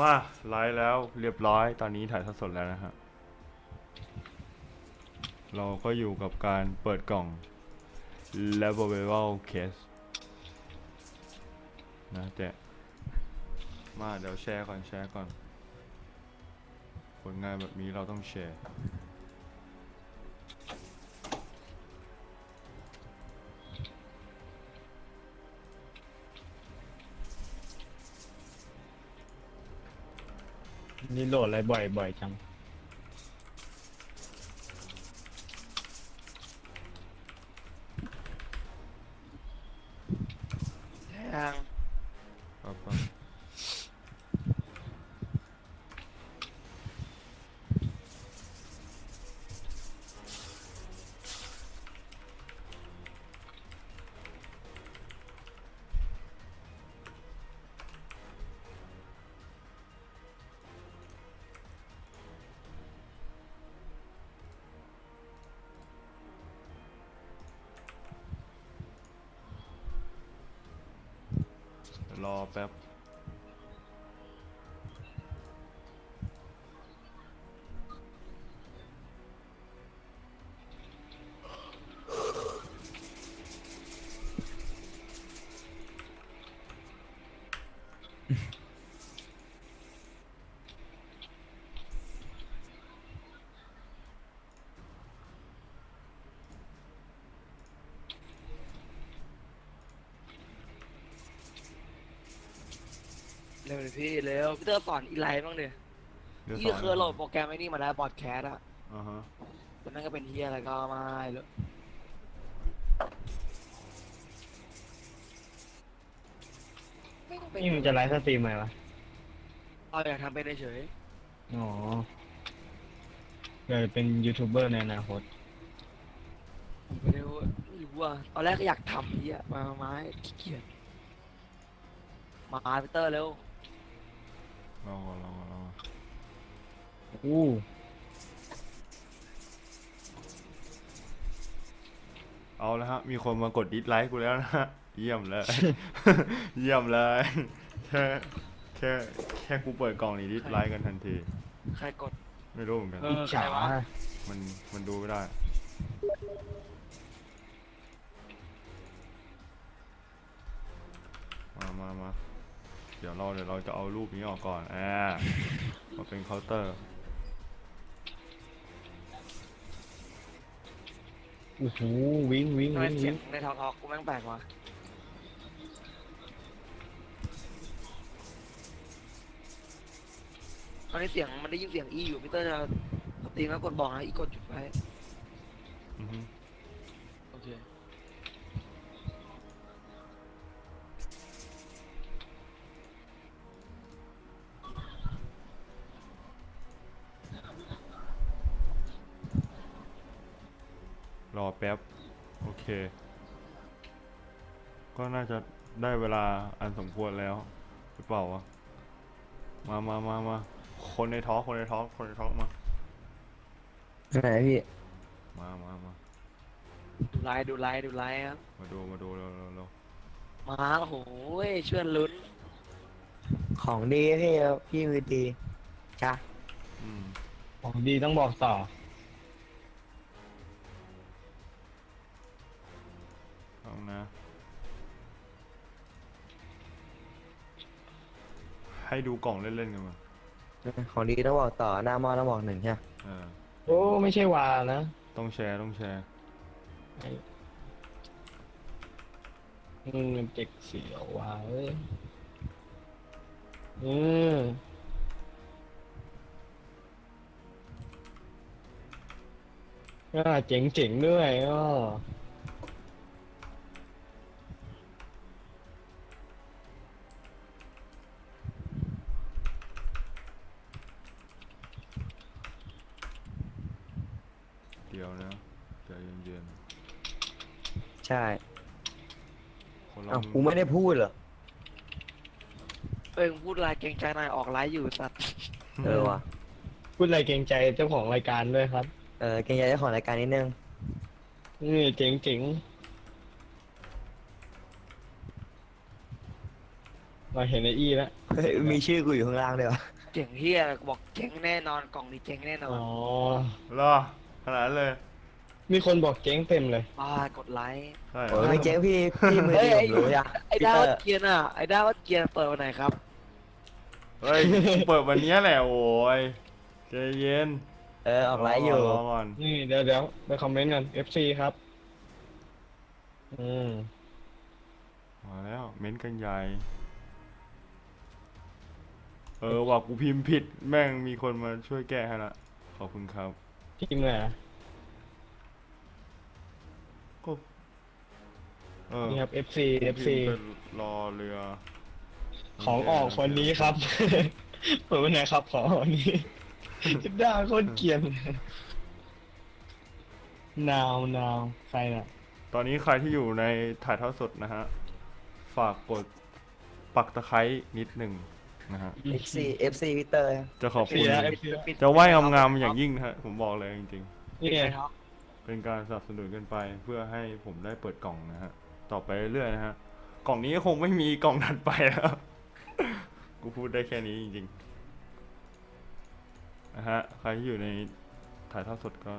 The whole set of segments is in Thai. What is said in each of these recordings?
มาไลฟ์แล้วเรียบร้อยตอนนี้ถ่ายทอดสดแล้วนะฮะเราก็อยู่กับการเปิดกล่อง Level Case นะเจ๊มาเดี๋ยวแชร์ก่อนแชร์ก่อน ผลงานแบบนี้เราต้องแชร์ นี่โหลดอะไรบ่อยบ่อยจัง รอแป๊บ ร็วเลยพี่เร็วพี่เตอร์สอนอีไลน์บ้างดิเดี๋ยวสพี่อนเคยโหลดโปรแกรมไอ้นี่มาแล้วบอดแคสอะอ่าฮะแต่นั่นก็เป็นเฮียอะไรก็ไม่เลยไม่ต้องเป็นนี่มันจะไลฟ์สตรีมไหมวะ เราอยากทำเป็นเฉยอ๋อเกิดเป็นยูทูบเบอร์ในอนาคต ๆไม่รู้ไม่รู้อะตอนแรกก็อยากทำเฮียมาไม้ขี้เกียจมาพี่เตอร์เร็ว ลองก่อนลองก่อนลองก่อนอู้เอาแล้วฮะ มีคนมากดดิสไลค์กูแล้วนะฮะ เยี่ยมเลย เยี่ยมเลย แค่แค่แค่กูเปิดกล่องนี้ดิสไลค์กันทันที ใครกด ไม่รู้เหมือนกัน เออิอจฉาใครวะมันมันดูไม่ได้ มามามา เดี๋ยวเราเดี๋ยวเราจะเอารูปนี้ออกก่อนอ่ามาเป็นเคาน์เตอร์โอ้โหวิ่งวิ่งทำไมวิ่งเสียวิ่งงในทอกทอกกูแม่งแปลกว่ะตอนนี้เสียงมันได้ยินเสียงอีอยู่พี่เตอร์จะสตรีมแล้วกดบอกนะอีกดจุดไว้อือฮึ รอแป๊บ โอเค ก็น่าจะได้เวลาอันสมควรแล้วหรือเปล่าวะมามามามาคนในท้องคนในท้องคนในท้องมา ไหนพี่ มามามาดูไลน์ดูไลน์ดูไลน์ครับ มาดูมาดูเร็วเร็วเร็วมาโอ้โหช่วยลุ้น ของดีพี่พี่มือดีจ้ะอืมของดีต้องบอกต่อ เอานะ ให้ดูกล่องเล่นๆกันมาของดีต้องบอกต่อหน้าหม้อต้องบอกหนึ่งใช่ไหมเออโอ้ไม่ใช่วานะต้องแชร์ต้องแชร์ อืมเจ็กเสียววาเอ้ยอืมอ่าเจ๋งเจ๋งๆด้วยอ้อ เดี๋ยว นะใจเย็นใช่ๆคนเราอ้าวกูไม่ได้พูดเหรอ เอ้ยมึงพูดไลน์เกรงใจหน่อยออกไลน์อยู่สัตว์เออว่ะ พูดอะไรเกรงใจเจ้าของรายการด้วยครับเออเกรงใจเจ้าของรายการนิดนึง นี่เจ๋งเจ๋งเราเห็นไอ้อี้แล้วเฮ้ยมีชื่อกูอยู่ข้างล่างด้วยวะเจ๋งเฮียอะไรกูบอกเจ๋งแน่นอนกล่องนี้เจ๋งแน่นออ๋นอ รอ ขนาดนั้นเลยมีคนบอกเจ๊งเต็มเลย บ้ากดไลค์ใช่โอ้ยไม่เจ๊งพี่พี่มือเฮ้ยดีไอ้ผมรู้ยังไอ้พี่ดาวเตอร์เกียร์น่ะไอ้ดาวเกียร์เปิดวันไหนครับเฮ้ยเปิดวันเนี้ยแหละโอ้ยใจเย็นเออออกไลฟ์อยู่รอก่อนนี่เดี๋ยวเดี๋ยวไปคอมเมนต์กัน FC ครับ อืมมาแล้วเม้นต์กันใหญ่เออว่ากูพิมพ์ผิดแม่งมีคนมาช่วยแก้ให้ละขอบคุณครับ พิมพ์เลยเหรอก็เออนี่ครับ FC กู FC พิมพ์เป็นรอเรือของออกวันนี้ครับ เปิดวันไหนครับของออกวันนี้คิดได้โคตรเกรียนนาว นาว ใครน่ะ ตอนนี้ใครที่อยู่ในถ่ายทอดสดนะฮะ ฝากกดปักตะไคร้นิดหนึ่ง นะฮะ FC FC พี่เตอร์ จะขอบ FC คุณนะ FC จะไหว้งามๆอย่างยิ่งนะฮะ ผมบอกเลยจริงนี่ไงๆเป็นการสนับสนุนกันไปเพื่อให้ผมได้เปิดกล่องนะฮะ ต่อไปเรื่อยๆนะฮะ กล่องนี้คงไม่มีกล่องถัดไปแล้ว กูพูดได้แค่นี้จริงๆ นะฮะ ใครที่อยู่ในถ่ายทอดสดก็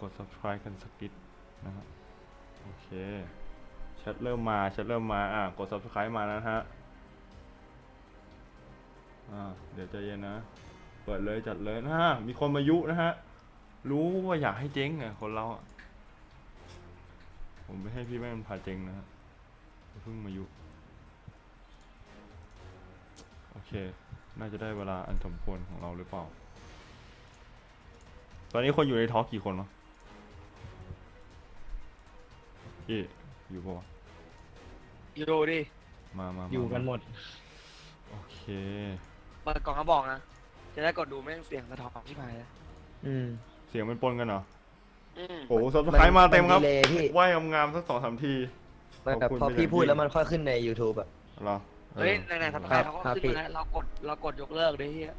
กด subscribe กันสักนิดนะฮะ โอเคแชทเริ่มมาแชทเริ่มมา อะ กด subscribe มานะฮะ อ่าเดี๋ยวใจเย็นนะ เปิดเลยจัดเลยนะฮะมีคนมายุนะฮะ รู้ว่าอยากให้เจ๊งไงคนเราอะ ผมไม่ให้พี่แม่งพาเจ๊งนะฮะอย่าเพิ่งมายุ โอเค น่าจะได้เวลาอันสมควรของเราหรือเปล่า ตอนนี้คนอยู่ในทอล์กกี่คนวะพี่อยู่ปะวะอยู่ดิ มามามาอยู่กันหมด โอเคเปิดกล่องก็บอกนะ จะได้กดดูแม่งเสียงสะท้อนที่ไหนเลยอืมเสียงมันปนกันเหรอ อืมโอ้ซับสไครต์มาเต็มครับนดีเลยพี่ไหว้งามๆสักสองสามที มันแบบขอบคุณพอเป็นพี่อย่างพูดยิ่ง แล้วมันค่อยขึ้นใน YouTube อะ เหรอเฮ้ยไหนๆสะท้อนเขาก็ครับ ขึ้นมาแล้วเรากดเรากดยกเลิกดิเฮีย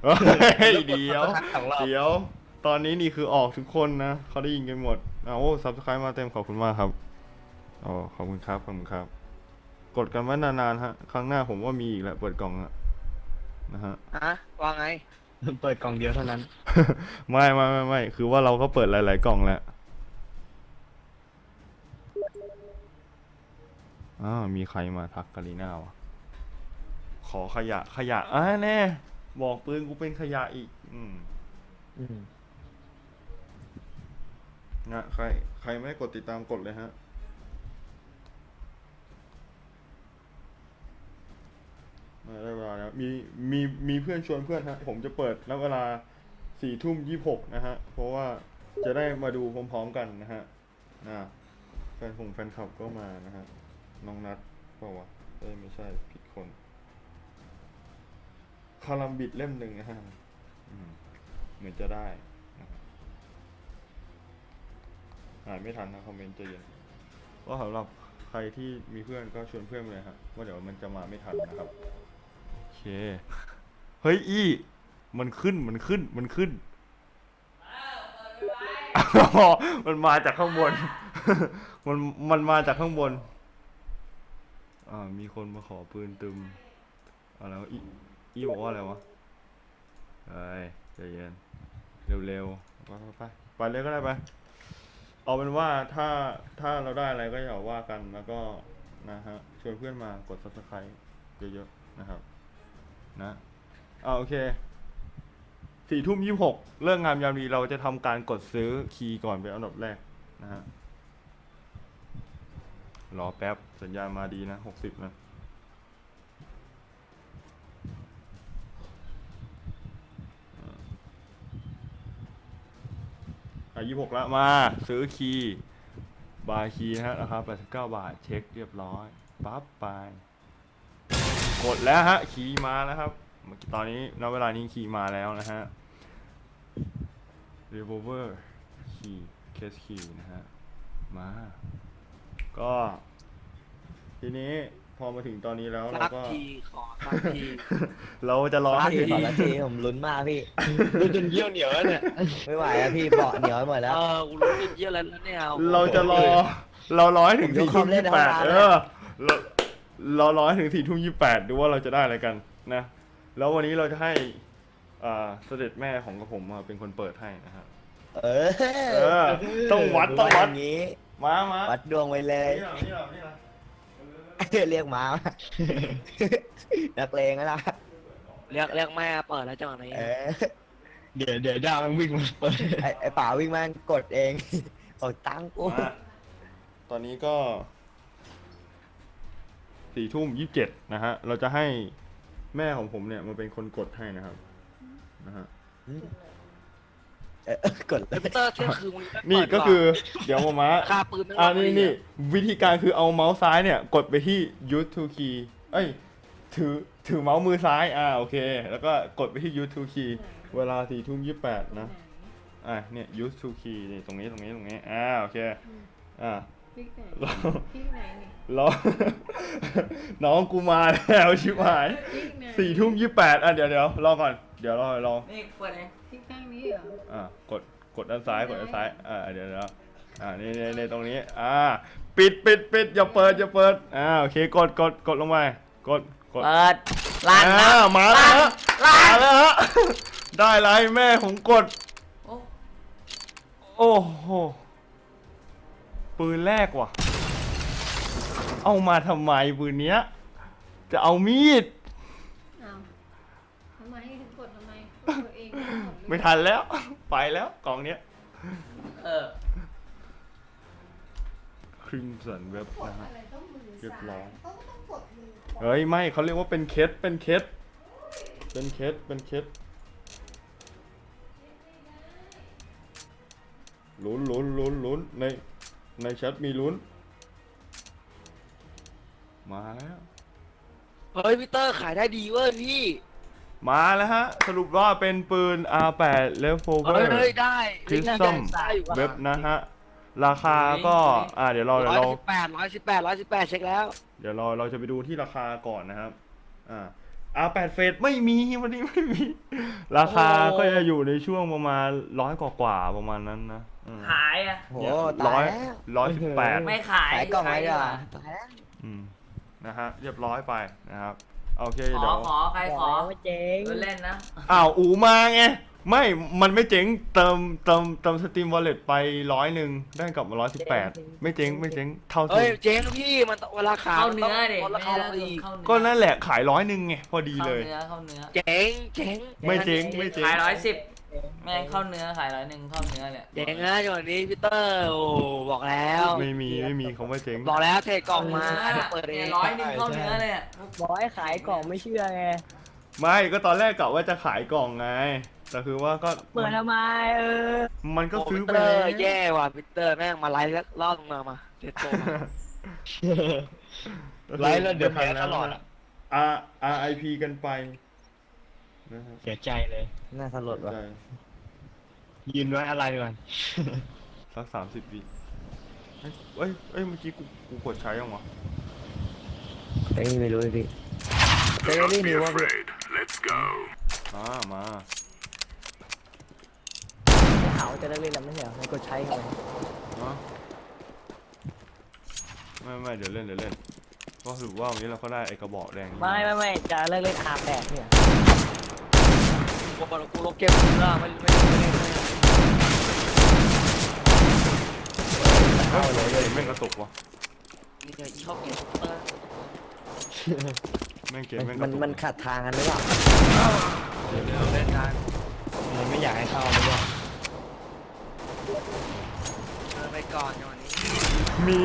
เฮ้ยเดี๋ยว สองรอบเดี๋ยว ตอนนี้นี่คือออกทุกคนนะเขาได้ยินกันหมดเอาโอ้ซับสไครต์มาเต็มขอบคุณมากครับอ๋อขอบคุณครับขอบคุณครับ กดกันมานานๆฮะ ครั้งหน้าผมว่ามีอีกแหละเปิดกล่องอะ นะฮะฮะว่าไง เปิดกล่องเดียวเท่านั้น ไม่ไม่ไม่ไม่คือว่าเราก็เปิดหลาย ๆ กล่องแล้วอ้าวมีใครมาทักกาลีน่าวะขอขยะขยะอ่าแน่ บอกปืนกูเป็นขยะอีก อืมอืม นะใคร ใครไม่ได้กดติดตามกดเลยฮะ มา ได้เวลาแล้วมีมีมีเพื่อนชวนเพื่อนฮะ ผมจะเปิดแล้วเวลาสี่ทุ่มยี่หกนะฮะ เพราะว่าจะได้มาดูพร้อมๆกันนะฮะนะแฟนคงแฟนคลับก็มานะฮะ น้องนัดเปล่าวะเอ้ยไม่ใช่ผิดคนคาลัมบิดเล่มหนึ่งนะฮะเหมือนจะได้นะครับอ่านไม่ทันนะคอมเมนต์ใจเย็นก็สำหรับใครที่มีเพื่อนก็ชวนเพื่อนไปเลยครับว่าเดี๋ยวมันจะมาไม่ทันนะครับ เค เฮ้ยอี มันขึ้นมันขึ้นมันขึ้น มันมาจากข้างบน มันมันมาจากข้างบน อ่า มีคนมาขอปืนตึมอะไรวะอีอีบอกว่าอะไรวะเฮ้ยใจเย็นเร็วๆไปไปไปไปเลยก็ได้ไปเอาเป็นว่าถ้าถ้าเราได้อะไรก็อย่าว่ากันแล้วก็นะฮะชวนเพื่อนมากด subscribe เยอะๆนะครับ นะอ่าโอเคสี่ทุ่มยี่หกเรื่องงามยามดีเราจะทำการกดซื้อคีย์ก่อนเป็นอันดับแรกนะฮะรอแป๊บสัญญาณมาดีนะหกสิบนะอะยี่หกละมาซื้อคีย์บาร์คีย์นะฮะราคา89บาทเช็คเรียบร้อยปั๊บไป กดแล้วฮะคีย์มาแล้วครับเมื่อกี้ตอนนี้ณเวลานี้คีย์มาแล้วนะฮะ revolver คีย์ case key นะฮะ มา ก็ ทีนี้พอมาถึงตอนนี้แล้วเราสักก็ ทีขอสักที เราจะรอขอให้ทีถึง ขอละทีผมลุ้นมากพี่ ดูจนเยี่ยวเหนียวแล้วเนี่ย ไม่ไหวแล้วพี่เบาะเหนียวไปหมดแล้ว เออกูรู้สึกเยอะแล้วเนี่ยเราจะรอ เรารอให้ถึงผมยสี่กทุ่มคอมเล่ยี่นแปดในห้องน้ำเออเรา เรารอให้ถึงสี่ทุ่มยี่แปดดูว่าเราจะได้อะไรกันนะ แล้ววันนี้เราจะให้อ่าเสด็จแม่ของกระผมมาเป็นคนเปิดให้นะฮะ เออเออต้องวัดต้องวัด ย่างนี้ มามาวัดดวงไว้เลย นี่เหรอนี่เหรอนี่เหรอเรียกหมามานักเลงนะล่ะเรียกเรียกแม่เปิดแล้วจังหวะนี้เออเดี๋ยวเดี๋ยวด้ามันวิ่งมาเปิดไอไอป่าวิ่งมากดเองกดตังค์กู มาตอนนี้ก็ สี่ทุ่มยี่สิบเจ็ดนะฮะ เราจะให้แม่ของผมเนี่ยมาเป็นคนกดให้นะครับ นะฮะ เออกดเลยพิเตอร์เที่ยงคืนมึงนี่ก็คือเดี๋ยวมามาค่าปืนไม่อ่ารับนี่เลยนี่วิธีการคือเอาเมาส์ซ้ายเนี่ย กดไปที่ use to key เอ้ย ถือถือเมาส์มือซ้ายอ่าโอเค แล้วก็กดไปที่ use to key เวลาสี่ทุ่มยี่แปดนะ อ่าเนี่ย use to key นี่ตรงนี้ตรงนี้ตรงนี้อ่าโอเค อ่า พริกไหนเราพริกไหนนี่รอน้องกูมาแล้วชิบหายพริกไหนสี่ทุ่มยี่แปดอะเดี๋ยวเดี๋ยวรอก่อนเดี๋ยวรอรอนี่เปิดเองพริกข้างนี้เหรออ่ากดกดด้านซ้ายกดด้านซ้ายอ่าเดี๋ยวเดี๋ยวอ่านี่นี่นี่ตรงนี้ อ่า ปิดปิดปิดอย่าเปิดอย่าเปิดอ่าโอเคกดกดกดลงไปกดกด เปิดลั่นอ่านะมาแล้วฮะลั่มานแล้วฮะ ได้ไรแม่ผมกด โอ้ โอ้โห ปืนแรกว่ะ เอามาทำไมปืนเนี้ย จะเอามีดอ้าวทำไมถึงกดทำไมกดตัวเองไม่หมดเลยไม่ทันแล้ว ไปแล้วกล่องเนี้ยเออ ครีมสันเว็บกดนะฮะ อะไรต้องมือเรียบร้อยต้องต้องกดมือเฮ้ยไม่เขาเรียกว่าเป็นเคสเป็นเคสเป็นเคสเป็นเคสลุ้นลุ้นลุ้นลุ้นใน ในแชทมีลุ้น มาแล้ว เฮ้ยพีเตอร์ขายได้ดีเว้ยพี่มาแล้วฮะ สรุปว่าเป็นปืน R8 เฮ้ย Revolver เฮ้ยได้คริสตัมได้อยู่ว่ะเว็บนะฮะ ราคาก็ อ่าเดี๋ยวเราเดี๋ยวร้อยเราสิบแปดร้อยสิบแปดร้อยสิบแปดเช็คแล้ว เดี๋ยวเราเราจะไปดูที่ราคาก่อนนะครับ อ่า R8 เฟสไม่มีวันนี้ไม่มี ราคาโอ้ก็จะอยู่ในช่วงประมาณร้อยกว่าๆประมาณนั้นนะอืมขายอะ โหเนี่ยตาร้อยยแล้ว ร้อยสิบแปด ไม่ขายขายกล่องไว้ดีกว่าขายตายแล้วอืมนะฮะเรียบร้อยไปนะครับ โอเคขเดี๋อยวขอใครขอไม่เจ๊ง เล่นนะ อ้าวอูมาไง ไม่ มันไม่เจ๊ง เติม เติม เติมสตรีมวอลเล็ตไปร้อยหนึ่งได้กลับมาร้อยสิบแปด ไม่เจ๊ง ไม่เจ๊ง เท่าทุเฮ้ยนเจ๊งพี่มันเวลาขายเข้าเนื้อดิมัต้องลดราคาลงอีกเข้าเนื้อก็นั่นแหละขายร้อยหนึ่งไงพอดีเข้าเลย เนื้อเข้าเนื้อเจ๊งเจ๊งไม่เจ๊ง ไม่เจ๊ง ขายร้อยสิบแม่งเข้าเนื้อขายร้อยหนึ่งเข้าเนื้อเลยเจ๊งนะจังหวะนี้พีเตอร์โอ้บอกแล้ว ไม่มี ไม่มีคำว่าเจ๊ง บอกแล้วเทกล่องมาเดี๋ยวเปิดเองร้อยหนึ่งเข้าเนื้อเลยอะบอกให้ขายกล่องไม่เชื่อไง ไม่ ก็ตอนแรกกะว่าจะขายกล่องไง แต่คือว่าก็เปิดทำไมเออ มันก็โอ้ซื้พีอไปเตอแล้ว ร์แย่ว่ะพีเตอร์แม่งมาไลฟ์แล้วรอบลงมามาเด็ดโตมา ไลฟ์แล้วเดี๋ยวแพ้ตลอดอะอะ R R I P กันไปนะครับเสียใจเลย น่าสลดว่ะใจยืนไว้อะไรก่อน สักสามสิบวิเอ้ยเอ้ยเอ้ยเมื่อกี้กูกูกดใช้ยังวะเฮ้ยไม่รู้เลยพี่เจอรี่นิวว่าพี่อ่ามาขาว จะได้เล่นแล้วไม่ใช่เหรอมันก็ใช้เข้าไปเนาะไม่ไม่เดี๋ยวเล่นเดี๋ยวเล่นก็ถือว่าวันนี้เราก็ได้ไอ้กระบอกแดงนี้ไม่ไม่ไม่จะเลิกเล่นอาแปดเนี่ยกูบอกกูลบเกมเนื้อไม่ไม่ไม่เล่นเลยเฮ้ยเฮ้ยแม่งกระตุกวะนี่เลยชอบเกมเตอร์แม่งเกมมันแม่งกมัระตุกนมันขัดทางกันหรือเปล่าเดี๋ยวเราเล่นกันมันไม่อยากให้เข้าไม่ได้ เดินไปก่อนจังหวะนี้มี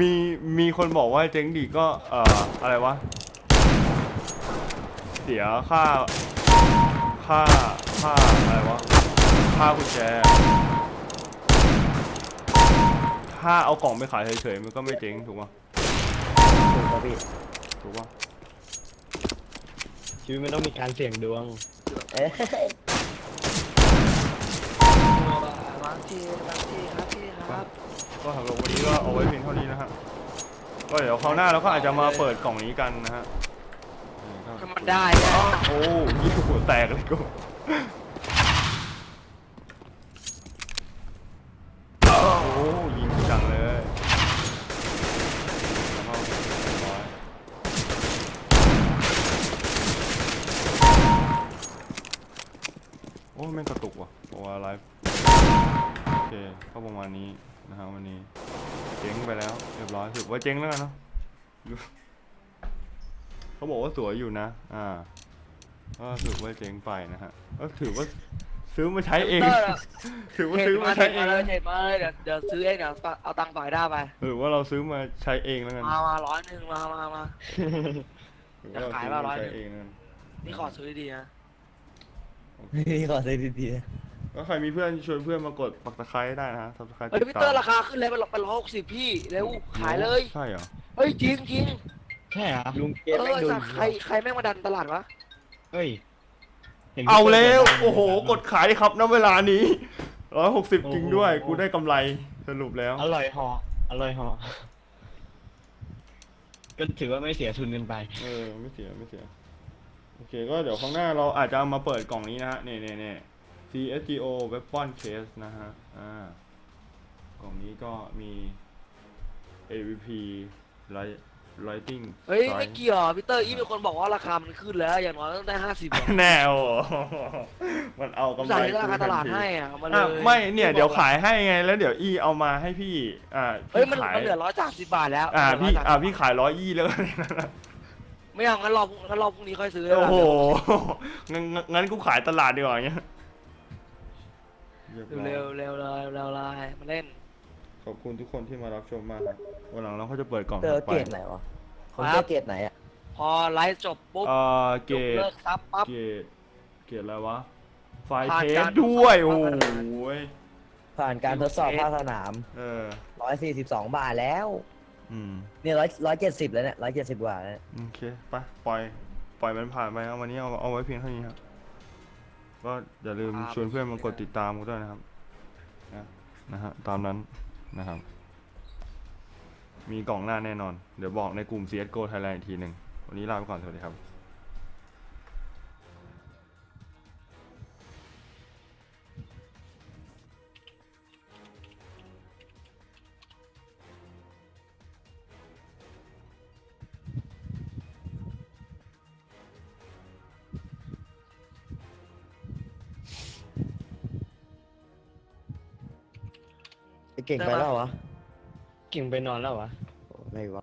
มีมีคนบอกว่าเจ๊งดีก็เอ่ออะไรวะ เสียค่าค่าค่าอะไรวะค่ากุญแจถ้าเอากล่องไปขายเฉยๆมันก็ไม่เจ๊งถูกปะถูกป่ะพี่ถูกปะชีวิตมันต้องมีการเสี่ยงดวง เอ้ย ก็สำหรับวันนี้ก็เอาไว้เพียงเท่านี้นะฮะก็เดี๋ยวคราวหน้าเราก็อาจจะมาเปิดกล่องนี้กันนะฮะถ้มันได้โอ้ยี่หัวแตกเลยกูโอ้ยิงจังเลยโอ้แม่งกระตุกว่ะโอ้ไลฟ์โอเข้าประมาณนี้ นะฮะวันนี้ เจ๊งไปแล้วเรียบร้อยถือว่าเจ๊งแล้วกันเนาะเขาบอกว่าสวยอยู่นะ อ่าก็ถือว่าเจ๊งไปนะฮะก็ถือว่าซื้อมาใช้เองเตอร์อะถือว่าเห็ซื้นอมามาเห็ใช้นเอมางเลยเห็นมาเลยเดี๋ยวเดี๋ยวซื้อเองเดี๋ยวเอาตังค์ต่อยได้ไปหรือว่าเราซื้อมาใช้เองแล้วกัน มามาร้อยหนึ่งมามามาหรือว่าเราจะขายซื้อว่าร้มาอยใช้หนึ่งเองแล้วกันนี่ขอซื้อดีๆนะพี่ขอซื้อดีๆนะ ก็ใครมีเพื่อนชวนเพื่อนมากดปักตะไคร้ได้นะฮะซับสไคร้เฮ้ยพี่เตอร์ราคาขึ้นเลยเป็นร้อยหกสิบพี่เร็วขายเลย ใช่เหรอเฮ้ยจริงจริงใช่ครับลุงเกเอมแม่งอดูสัตว์ใครใครแม่งมาดันตลาดวะเฮ้ยห็นเอาแล้วพี่โอ้โหกดขายครับณเวลานี้ร้อยหกสิบโอ้โหจริงด้วย กูได้กำไรสรุปแล้วอร่อยเหออร่อยเหอก็ถือว่าไม่เสียทุนเงินไป เออไม่เสียไม่เสียโอเคก็เดี๋ยวข้างหน้าเราอาจจะเอามาเปิดกล่องนี้นะฮะเนี่ยเนี่ยเนี่ย CSGO Weapon Case นะฮะ อ่ากล่องนี้ก็มี AVP Light Lighting เฮ้ย Strike ไม่เกี่ยวพี่เตอร์อีมีคนบอกว่าราคามันขึ้นแล้วอย่างน้อยต้องได้ห้าสิบแนวมันเอากำไรใส่ราคาตลาดกูทันทีให้อะเอามาเลอะยไม่เนี่ยพี่เดี๋ยวบอกขายให้ไงแล้วเดี๋ยวอีเอามาให้พี่ อ่าเฮ้ย พี่มันขาย มันเหลือร้อยสามสิบบาทแล้วอ่าเหลืพี่130อ่าพี่ขายร้อยยี่แล้วกัน ไม่เอางั้นรองั้นรอพรุ่งนี้ค่อยซื้อโอ้โหงั้นงั้นงั้นกูขายตลาดดีกว่าอย่าง เงี้ยเร็วเร็วเร็วเลยเร็วเลยมาเล่น ขอบคุณทุกคนที่มารับชมมากครับวันหลังเราก็จะเปิดกล่องเตอถัดไปเกรดไหนวะคนครัเตอบร์เกรดไหนอะพอไลฟ์จบปุ๊บเอ่อเกยรกดเลิกซับปั๊บ เกรดเกรดอะไรวะ ไฟผ่านเทสการด้วยทดสอบโอ้โหมาตรฐาน ยผ่านการทดสอบภาคสนาม เออ 142 บาทแล้ว อืม เนี่ยร้อยร้อยเจ็ดสิบแล้วเนี่ยร้อยเจ็ดสิบกว่าแล้วเนี่ย โอเค ไป ปล่อย ปล่อยมันผ่านไปครับวันนี้เอาเอาไว้เพียงเท่านี้ครับ ก็อย่าลืมครับชวนเพื่อนมากดติดตามกันด้วยนะครับนะนะฮะตามนั้นนะครับ มีกล่องหน้าแน่นอน เดี๋ยวบอกในกลุ่ม CSGO Thailand อีกทีหนึ่ง วันนี้ลาไปก่อน สวัสดีครับ ไอ้เก่งไปแล้วเหรอวะกิ่งไปนอนแล้ววะโอ้ไม่วะ